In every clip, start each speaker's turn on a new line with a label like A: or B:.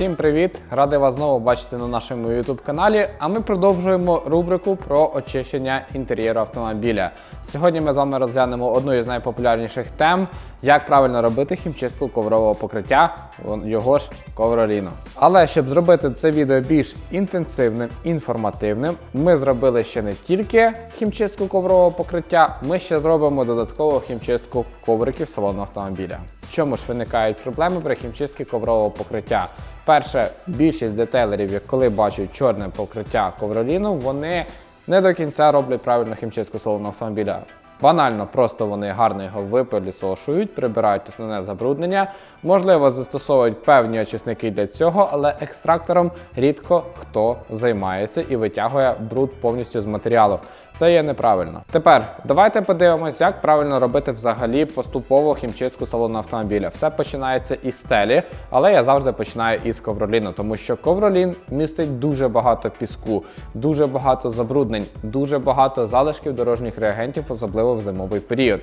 A: Всім привіт! Радий вас знову бачити на нашому YouTube каналі. А ми продовжуємо рубрику про очищення інтер'єру автомобіля. Сьогодні ми з вами розглянемо одну із найпопулярніших тем, як правильно робити хімчистку коврового покриття, його ж ковроліну. Але щоб зробити це відео більш інтенсивним, інформативним, ми зробили ще не тільки хімчистку коврового покриття, ми ще зробимо додаткову хімчистку ковриків салону автомобіля. В чому ж виникають проблеми при хімчистці коврового покриття? Перше, більшість детейлерів, коли бачать чорне покриття ковроліну, вони не до кінця роблять правильну хімчистку салону автомобіля. Банально, просто вони гарно його випилісошують, прибирають основне забруднення. Можливо, застосовують певні очисники для цього, але екстрактором рідко хто займається і витягує бруд повністю з матеріалу. Це є неправильно. Тепер давайте подивимось, як правильно робити взагалі поступову хімчистку салону автомобіля. Все починається із стелі, але я завжди починаю із ковроліну, тому що ковролін містить дуже багато піску, дуже багато забруднень, дуже багато залишків дорожніх реагентів, особливо в зимовий період.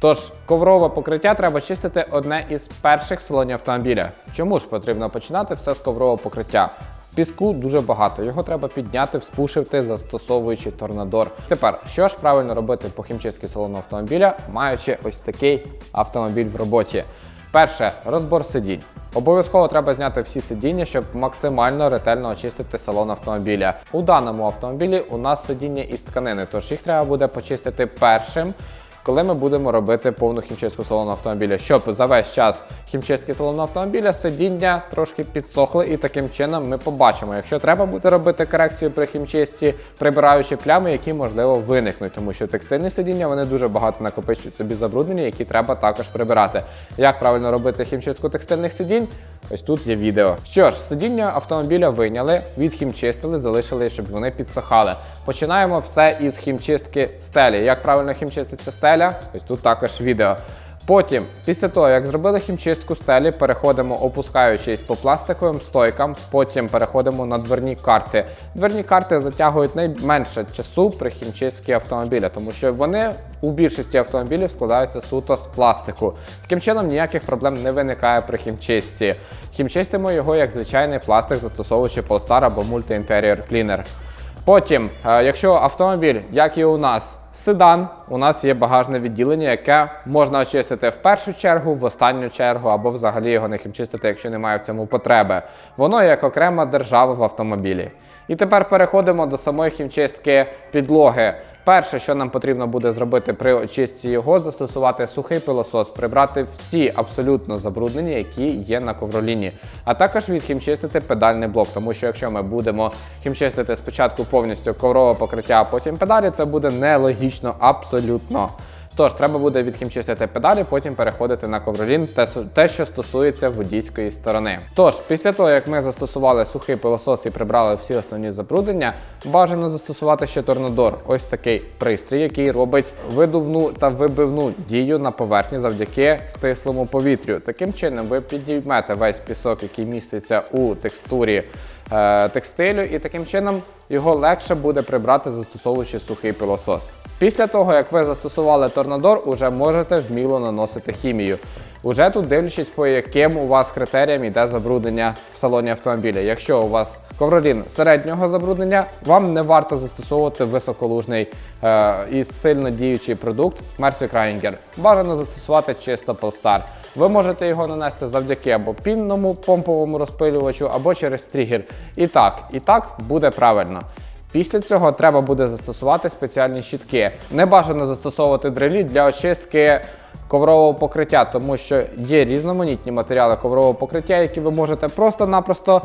A: Тож коврове покриття треба чистити одне із перших в салоні автомобіля. Чому ж потрібно починати все з коврового покриття? Піску дуже багато, його треба підняти, вспушити, застосовуючи торнадор. Тепер, що ж правильно робити по хімчистці салону автомобіля, маючи ось такий автомобіль в роботі? Перше розбор сидінь. Обов'язково треба зняти всі сидіння, щоб максимально ретельно очистити салон автомобіля. У даному автомобілі у нас сидіння із тканини, тож їх треба буде почистити першим коли ми будемо робити повну хімчистку салону автомобіля, щоб за весь час хімчистки салону автомобіля сидіння трошки підсохли, і таким чином ми побачимо, якщо треба буде робити корекцію при хімчистці, прибираючи плями, які можливо виникнуть, тому що текстильні сидіння вони дуже багато накопичують собі забруднення, які треба також прибирати. Як правильно робити хімчистку текстильних сидінь? Ось тут є відео. Що ж, сидіння автомобіля вийняли, відхімчистили, залишили, щоб вони підсохали. Починаємо все із хімчистки стелі. Як правильно хімчиститься стеля? Ось тут також відео. Потім, після того, як зробили хімчистку стелі, переходимо, опускаючись по пластиковим стойкам, потім переходимо на дверні карти. Дверні карти затягують найменше часу при хімчистці автомобіля, тому що вони у більшості автомобілів складаються суто з пластику. Таким чином ніяких проблем не виникає при хімчистці. Хімчистимо його як звичайний пластик, застосовуючи Polestar або Multi Interior Cleaner. Потім, е, якщо автомобіль, як і у нас, седан, у нас є багажне відділення, яке можна очистити в першу чергу, в останню чергу, або взагалі його не хімчистити, якщо немає в цьому потреби. Воно як окрема держава в автомобілі. І тепер переходимо до самої хімчистки підлоги. Перше, що нам потрібно буде зробити при очистці його, застосувати сухий пилосос, прибрати всі абсолютно забруднення, які є на ковроліні, а також відхімчистити педальний блок, тому що якщо ми будемо хімчистити спочатку повністю коврове покриття, а потім педалі, це буде нелогічно абсолютно. Тож треба буде відхімчистити педалі, потім переходити на ковролін, те, що стосується водійської сторони. Тож, після того, як ми застосували сухий пилосос і прибрали всі основні забруднення, бажано застосувати ще торнадор. Ось такий пристрій, який робить видувну та вибивну дію на поверхні завдяки стислому повітрю. Таким чином, ви підіймете весь пісок, який міститься у текстурі е, текстилю, і таким чином його легше буде прибрати, застосовуючи сухий пилосос. Після того, як ви застосували торнадор, уже можете вміло наносити хімію. Уже тут дивлячись, по яким у вас критеріям йде забруднення в салоні автомобіля. Якщо у вас ковролін середнього забруднення, вам не варто застосовувати високолужний е, і сильно діючий продукт Mercy Krainger. Бажано застосувати чисто Polestar. Ви можете його нанести завдяки або пінному помповому розпилювачу, або через тригер. І так, і так буде правильно. Після цього треба буде застосувати спеціальні щітки. Не бажано застосовувати дрелі для очистки коврового покриття, тому що є різноманітні матеріали коврового покриття, які ви можете просто-напросто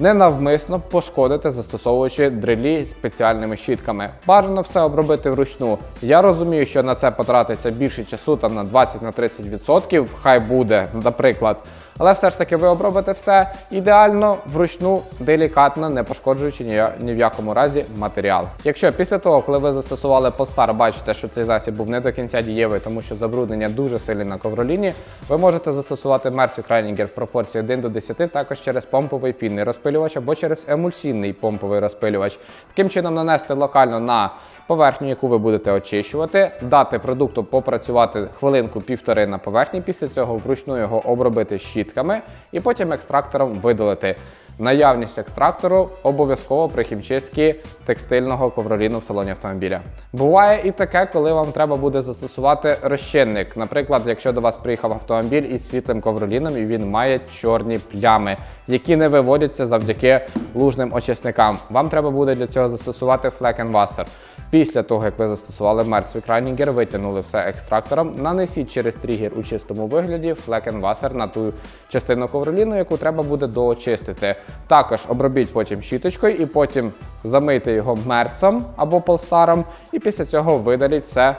A: ненавмисно пошкодити, застосовуючи дрелі спеціальними щітками. Бажано все обробити вручну. Я розумію, що на це потратиться більше часу, там на 20-30%, хай буде, наприклад. Але все ж таки ви обробите все ідеально, вручну, делікатно, не пошкоджуючи ні, в якому разі матеріал. Якщо після того, коли ви застосували Polestar, бачите, що цей засіб був не до кінця дієвий, тому що забруднення дуже сильне на ковроліні, ви можете застосувати Mercy Kraininger в пропорції 1 до 10, також через помповий пінний розпилювач або через емульсійний помповий розпилювач. Таким чином нанести локально на поверхню, яку ви будете очищувати, дати продукту попрацювати хвилинку-півтори на поверхні. Після цього вручну його обробити щітками і потім екстрактором видалити. Наявність екстрактору обов'язково при хімчистці текстильного ковроліну в салоні автомобіля. Буває і таке, коли вам треба буде застосувати розчинник. Наприклад, якщо до вас приїхав автомобіль із світлим ковроліном і він має чорні плями, які не виводяться завдяки лужним очисникам. Вам треба буде для цього застосувати флекенвасер. Після того, як ви застосували мертвий крайнігер, витягнули все екстрактором, нанесіть через тригер у чистому вигляді флекенвасер на ту частину ковроліну, яку треба буде доочистити. Також обробіть потім щіточкою і потім замийте його мерцем або полстаром, і після цього видаліть все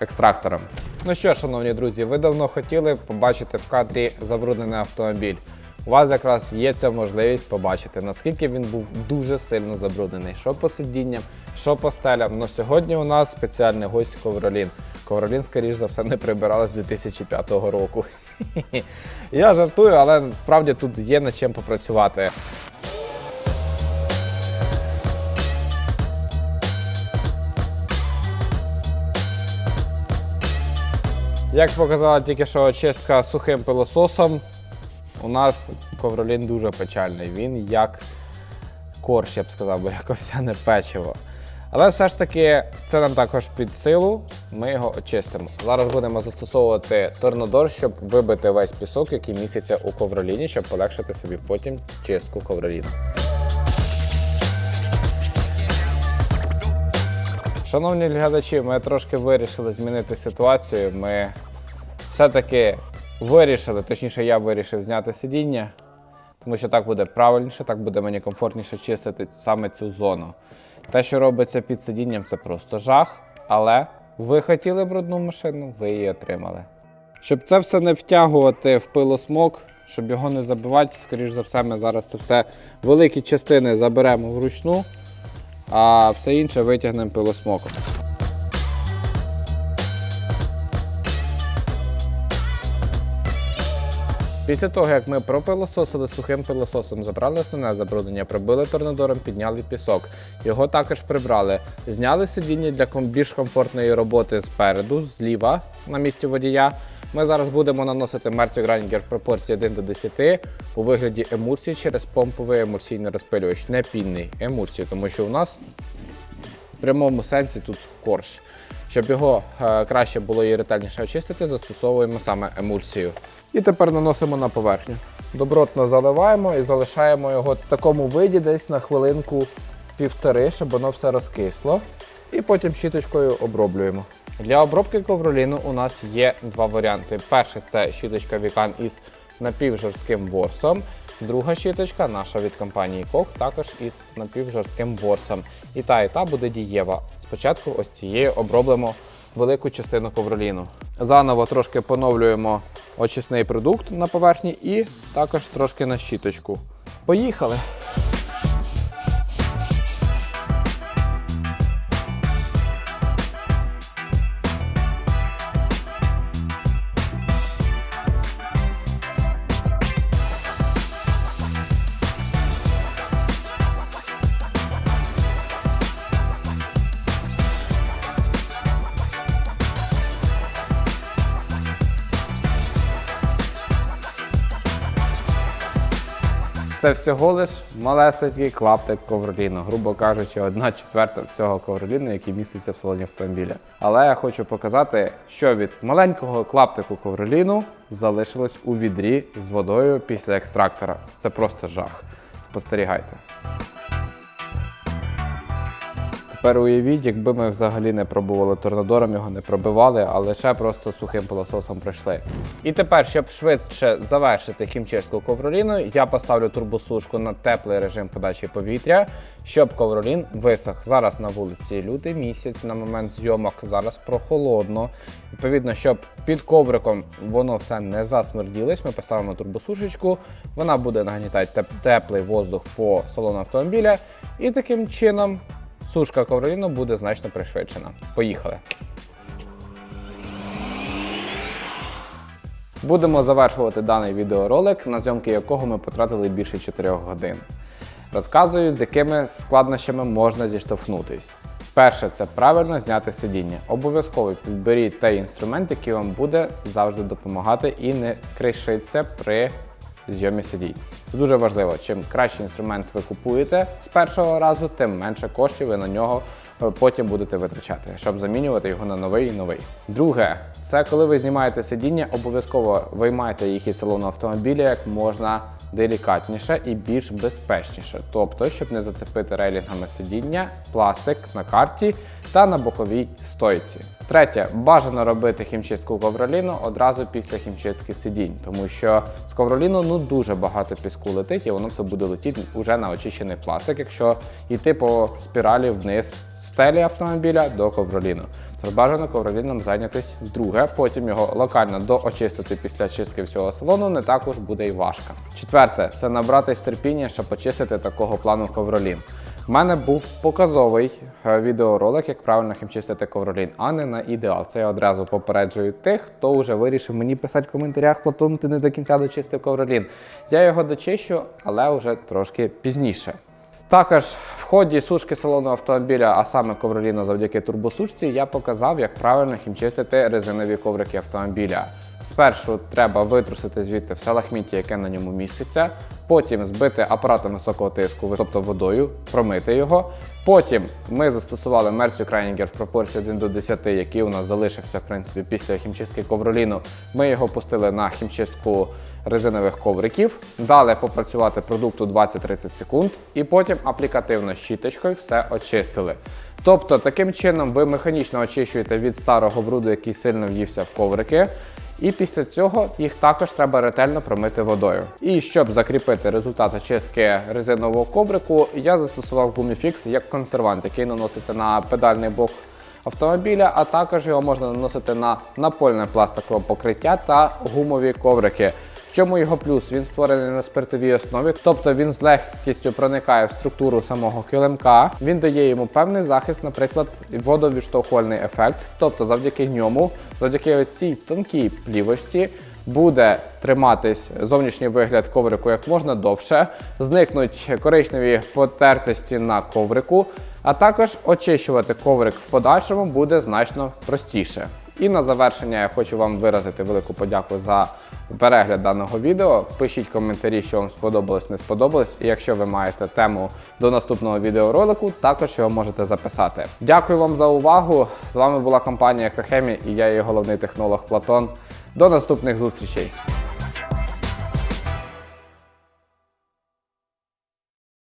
A: екстрактором. Ну що, шановні друзі, ви давно хотіли побачити в кадрі забруднений автомобіль. У вас якраз є ця можливість побачити, наскільки він був дуже сильно забруднений. Що по сидінням, що по стелям. Ну сьогодні у нас спеціальний гость Ковролін. Ковролін, скоріш за все, не прибирали з 2005 року. Я жартую, але справді тут є над чим попрацювати. Як показала тільки що очистка сухим пилососом, у нас ковролін дуже печальний. Він як корж, я б сказав, бо як овсяне печиво. Але все ж таки це нам також під силу, ми його очистимо. Зараз будемо застосовувати торнодор, щоб вибити весь пісок, який міститься у ковроліні, щоб полегшити собі потім чистку ковроліну. Шановні глядачі, ми трошки вирішили змінити ситуацію. Ми все-таки вирішили, точніше, я вирішив зняти сидіння, тому що так буде правильніше, так буде мені комфортніше чистити саме цю зону. Те, що робиться під сидінням, це просто жах, але ви хотіли брудну машину, ви її отримали. Щоб це все не втягувати в пилосмок, щоб його не забивати, скоріш за все, ми зараз це все великі частини заберемо вручну, а все інше витягнемо пилосмоком. Після того, як ми пропилососили сухим пилососом, забрали основне забруднення, прибили торнадором, підняли пісок. Його також прибрали. Зняли сидіння для більш комфортної роботи спереду, зліва на місці водія. Ми зараз будемо наносити мерцю гранігер в пропорції 1 до 10 у вигляді емульсії через помповий емульсійний розпилювач, не пінний емульсію, тому що у нас в прямому сенсі тут корж. Щоб його е, краще було і ретельніше очистити, застосовуємо саме емульсію. І тепер наносимо на поверхню. Добротно заливаємо і залишаємо його в такому виді десь на хвилинку півтори, щоб воно все розкисло. І потім щіточкою оброблюємо. Для обробки ковроліну у нас є два варіанти. Перший це щіточка Вікан із напівжорстким ворсом. Друга щіточка, наша від компанії Кок, також із напівжорстким ворсом. І та, і та буде дієва. Спочатку ось цією оброблемо велику частину ковроліну. Заново трошки поновлюємо очисний продукт на поверхні і також трошки на щіточку. Поїхали! Це всього лиш малесенький клаптик ковроліну, грубо кажучи, одна четверта всього ковроліну, який міститься в салоні автомобіля. Але я хочу показати, що від маленького клаптику ковроліну залишилось у відрі з водою після екстрактора. Це просто жах. Спостерігайте. Тепер уявіть, якби ми взагалі не пробували торнадором, його не пробивали, а лише просто сухим пилососом пройшли. І тепер, щоб швидше завершити хімчистку ковроліну, я поставлю турбосушку на теплий режим подачі повітря, щоб ковролін висох. Зараз на вулиці лютий місяць, на момент зйомок зараз прохолодно. Відповідно, щоб під ковриком воно все не засмерділось, ми поставимо турбосушечку, вона буде нагнітати теплий воздух по салону автомобіля, і таким чином сушка ковроліну буде значно пришвидшена. Поїхали. Будемо завершувати даний відеоролик, на зйомки якого ми потратили більше 4 годин. Розказую, з якими складнощами можна зіштовхнутись. Перше це правильно зняти сидіння. Обов'язково підберіть той інструмент, який вам буде завжди допомагати і не кришиться при зйомі сидінь. Це дуже важливо. Чим кращий інструмент ви купуєте з першого разу, тим менше коштів ви на нього е, потім будете витрачати, щоб замінювати його на новий і новий. Друге, це коли ви знімаєте сидіння, обов'язково виймайте їх із салону автомобіля як можна делікатніше і більш безпечніше, тобто, щоб не зацепити рейлінгами сидіння, пластик на карті та на боковій стойці. Третє, бажано робити хімчистку ковроліну одразу після хімчистки сидінь, тому що з ковроліну ну дуже багато піску летить, і воно все буде летіти уже на очищений пластик, якщо йти по спіралі вниз стелі автомобіля до ковроліну. Бажано ковроліном зайнятись вдруге, потім його локально доочистити після чистки всього салону не також буде й важко. Четверте, це набратись терпіння, щоб очистити такого плану ковролін. У мене був показовий е, відеоролик, як правильно хімчистити ковролін, а не на ідеал. Це я одразу попереджую тих, хто вже вирішив мені писати в коментарях, Платон, ти не до кінця дочистив ковролін. Я його дочищу, але вже трошки пізніше. Також в ході сушки салону автомобіля, а саме ковроліна, завдяки турбосушці, я показав, як правильно хімчистити резинові коврики автомобіля. Спершу треба витрусити звідти все лахміття, яке на ньому міститься, потім збити апаратом високого тиску, тобто водою, промити його. Потім ми застосували Mercio Крайнігер в пропорції 1 до 10, який у нас залишився в принципі після хімчистки ковроліну. Ми його пустили на хімчистку резинових ковриків, дали попрацювати продукту 20-30 секунд, і потім аплікативно щіточкою все очистили. Тобто, таким чином ви механічно очищуєте від старого бруду, який сильно в'ївся в коврики. І після цього їх також треба ретельно промити водою. І щоб закріпити результат очистки резинового коврику, я застосував гуміфікс як консервант, який наноситься на педальний блок автомобіля, а також його можна наносити на напольне пластикове покриття та гумові коврики. Чому його плюс? Він створений на спиртовій основі, тобто він з легкістю проникає в структуру самого килимка. Він дає йому певний захист, наприклад, водовідштовхувальний ефект. Тобто, завдяки ньому, завдяки ось цій тонкій плівочці, буде триматись зовнішній вигляд коврику як можна довше, зникнуть коричневі потертості на коврику, а також очищувати коврик в подальшому буде значно простіше. І на завершення я хочу вам виразити велику подяку за перегляд даного відео. Пишіть коментарі, що вам сподобалось, не сподобалось. І якщо ви маєте тему до наступного відеоролику, також його можете записати. Дякую вам за увагу. З вами була компанія Кохемі і я її головний технолог Платон. До наступних зустрічей!